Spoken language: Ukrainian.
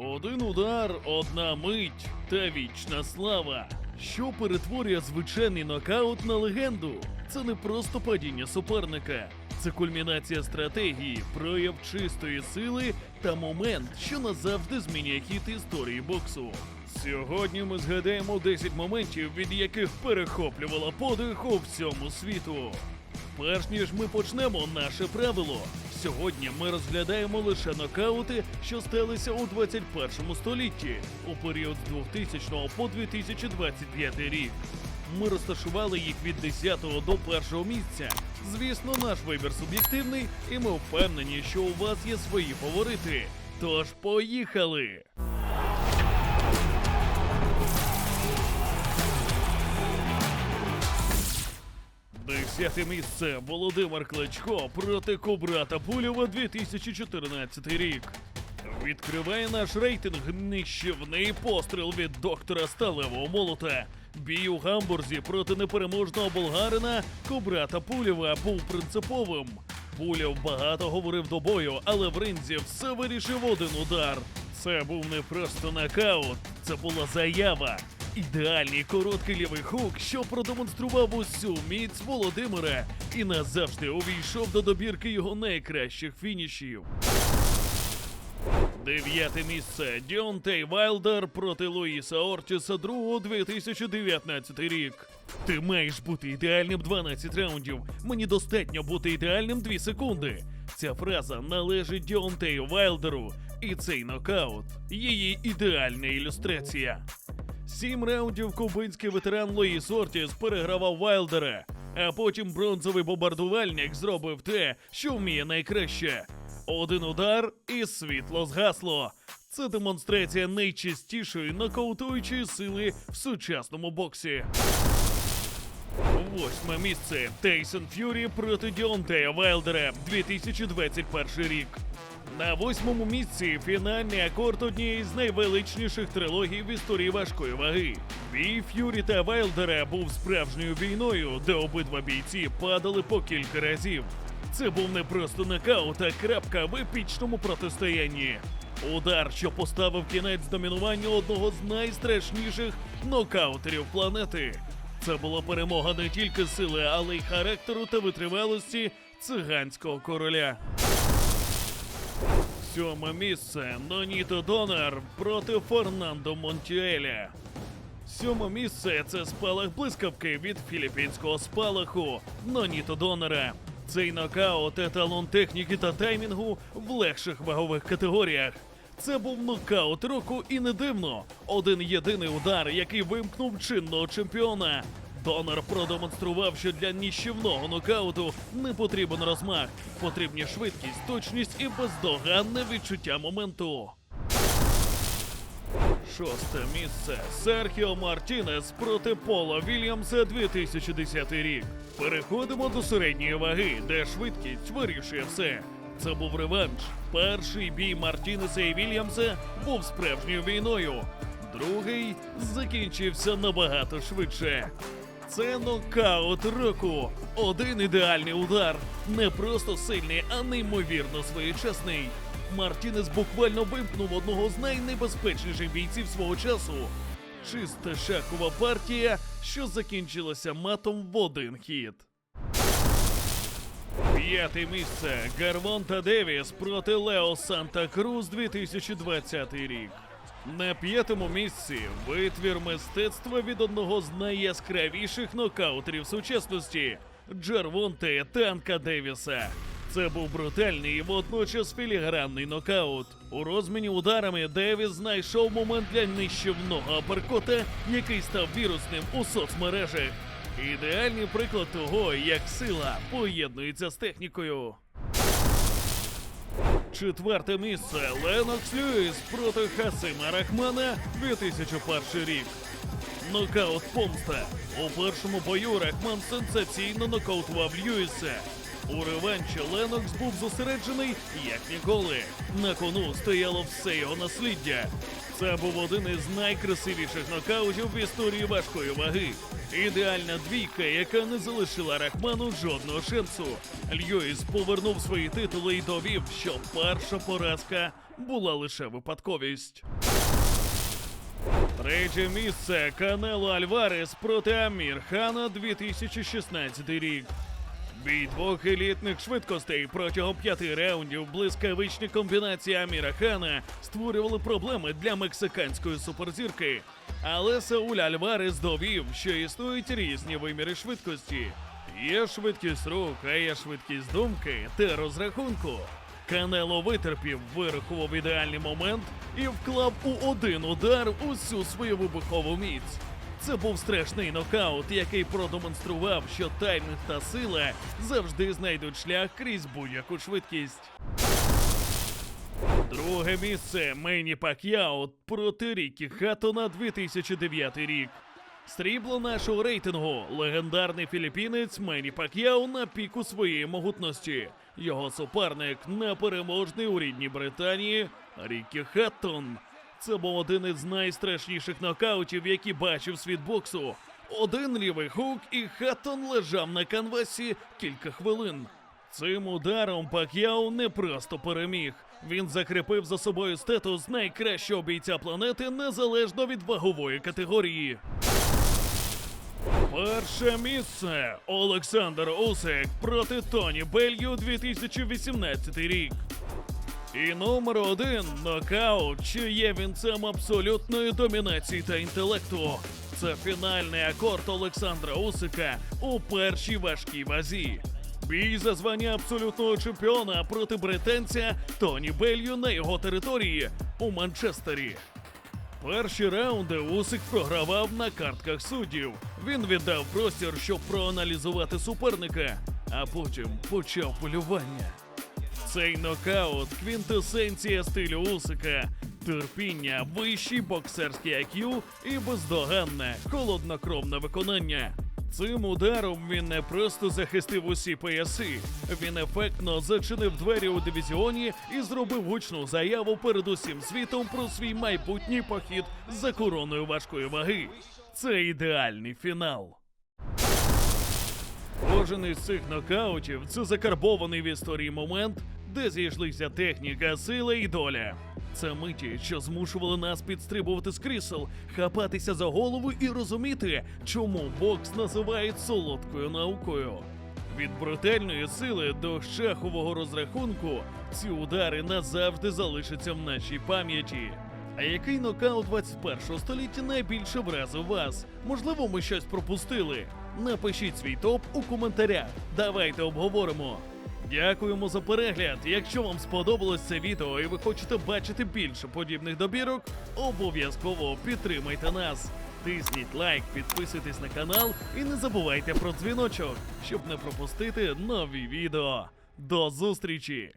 Один удар, одна мить та вічна слава. Що перетворює звичайний нокаут на легенду? Це не просто падіння суперника, це кульмінація стратегії, прояв чистої сили та момент, що назавжди змінює хід історії боксу. Сьогодні ми згадаємо 10 моментів, від яких перехоплювала подих у всьому світу. Перш ніж ми почнемо наше правило, сьогодні ми розглядаємо лише нокаути, що сталися у 21 столітті у період з 2000 по 2025 рік. Ми розташували їх від 10 до 1 місця. Звісно, наш вибір суб'єктивний, і ми впевнені, що у вас є свої фаворити. Тож поїхали! Десяте місце Володимир Кличко проти Кубрата Пульова 2014 рік. Відкриває наш рейтинг нищівний постріл від доктора Сталевого молота. Бій у гамбурзі проти непереможного болгарина Кубрата Пульова був принциповим. Пульов багато говорив до бою, але в ринзі все вирішив один удар. Це був не просто нокаут, це була заява. Ідеальний короткий лівий хук, що продемонстрував усю міць Володимира і назавжди увійшов до добірки його найкращих фінішів. Дев'яте місце Діонтей Вайлдер проти Луїса Ортіса другого 2019 рік. Ти маєш бути ідеальним 12 раундів. Мені достатньо бути ідеальним 2 секунди. Ця фраза належить Діонтею Вайлдеру, і цей нокаут її ідеальна ілюстрація. Сім раундів кубинський ветеран Луїс Ортіс перегравав Вайлдера, а потім бронзовий бомбардувальник зробив те, що вміє найкраще. Один удар і світло згасло. Це демонстрація найчистішої нокаутуючої сили в сучасному боксі. Восьме місце Тейсон Ф'юрі проти Діонтея Вайлдера 2021 рік. На восьмому місці фінальний акорд однієї з найвеличніших трилогій в історії важкої ваги. Бій Ф'юрі та Вайлдера був справжньою війною, де обидва бійці падали по кілька разів. Це був не просто нокаут, а крапка в епічному протистоянні. Удар, що поставив кінець домінуванню одного з найстрашніших нокаутерів планети. Це була перемога не тільки сили, але й характеру та витривалості циганського короля. Сьоме місце Ноніто Донор проти Фернандо Монтіеля. Сьоме місце це спалах блискавки від філіппінського спалаху Ноніто Донора. Цей нокаут еталон техніки та таймінгу в легших вагових категоріях. Це був нокаут року і не дивно. Один єдиний удар, який вимкнув чинного чемпіона. Донор продемонстрував, що для ніщівного нокауту не потрібен розмах, потрібні швидкість, точність і бездоганне відчуття моменту. Шосте місце Серхіо Мартінес проти Пола Вільямса 2010 рік. Переходимо до середньої ваги, де швидкість вирішує все. Це був реванш. Перший бій Мартінеса і Вільямса був справжньою війною. Другий закінчився набагато швидше. Це нокаут року. Один ідеальний удар. Не просто сильний, а неймовірно своєчасний. Мартінес буквально вимкнув одного з найнебезпечніших бійців свого часу. Чиста шахова партія, що закінчилася матом в один хід. П'яте місце Гарвонта Девіс проти Лео Санта Крус 2020 рік. На п'ятому місці витвір мистецтва від одного з найяскравіших нокаутерів сучасності Джервонте Танка Девіса. Це був брутальний і водночас філігранний нокаут. У розміні ударами Девіс знайшов момент для нищівного аперкота, який став вірусним у соцмережах. Ідеальний приклад того, як сила поєднується з технікою. Четверте місце Ленокс Льюіс проти Хасима Рахмана 2001 рік. Нокаут помста. У першому бою Рахман сенсаційно нокаутував Льюіса. У реванші Ленокс був зосереджений як ніколи. На кону стояло все його насліддя. Це був один із найкрасивіших нокаутів в історії важкої ваги. Ідеальна двійка, яка не залишила Рахману жодного шансу. Льюіс повернув свої титули і довів, що перша поразка була лише випадковість. Третє місце Канело Альварес проти Амір Хана 2016 рік. Бій двох елітних швидкостей протягом п'яти раундів блискавичні комбінації Аміра Хана створювали проблеми для мексиканської суперзірки. Але Сауль Альварес довів, що існують різні виміри швидкості. Є швидкість рук, а є швидкість думки та розрахунку. Канело витерпів, вирахував ідеальний момент і вклав у один удар усю свою вибухову міць. Це був страшний нокаут, який продемонстрував, що таймінг та сила завжди знайдуть шлях крізь будь-яку швидкість. Друге місце Мені Пак'яо проти Рікі Хаттона 2009 рік. Срібло нашого рейтингу легендарний філіппінець Мені Пак'яо на піку своєї могутності. Його суперник непереможний у рідній Британії Рікі Хаттон. Це був один із найстрашніших нокаутів, які бачив світ боксу. Один лівий хук, і Хаттон лежав на канвасі кілька хвилин. Цим ударом Пак'яо не просто переміг. Він закріпив за собою статус найкращого бійця планети незалежно від вагової категорії. Перше місце Олександр Усик проти Тоні Белью 2018 рік. І номер один нокаут, що є вінцем абсолютної домінації та інтелекту. Це фінальний акорд Олександра Усика у першій важкій вазі. Бій за звання абсолютного чемпіона проти британця Тоні Белью на його території у Манчестері. Перші раунди Усик програвав на картках суддів. Він віддав простір, щоб проаналізувати суперника, а потім почав полювання. Цей нокаут квінтесенція стилю Усика. Терпіння, вищий боксерський IQ і бездоганне, холоднокровне виконання. Цим ударом він не просто захистив усі пояси, він ефектно зачинив двері у дивізіоні і зробив гучну заяву перед усім світом про свій майбутній похід за короною важкої ваги. Це ідеальний фінал. Кожен із цих нокаутів це закарбований в історії момент, де зійшлися техніка, сила і доля. Це миті, що змушували нас підстрибувати з крісел, хапатися за голову і розуміти, чому бокс називають солодкою наукою. Від брутальної сили до шахового розрахунку ці удари назавжди залишаться в нашій пам'яті. А який нокаут 21 століття найбільше вразив вас? Можливо, ми щось пропустили? Напишіть свій топ у коментарях. Давайте обговоримо. Дякуємо за перегляд. Якщо вам сподобалось це відео і ви хочете бачити більше подібних добірок, обов'язково підтримайте нас. Тисніть лайк, підписуйтесь на канал і не забувайте про дзвіночок, щоб не пропустити нові відео. До зустрічі!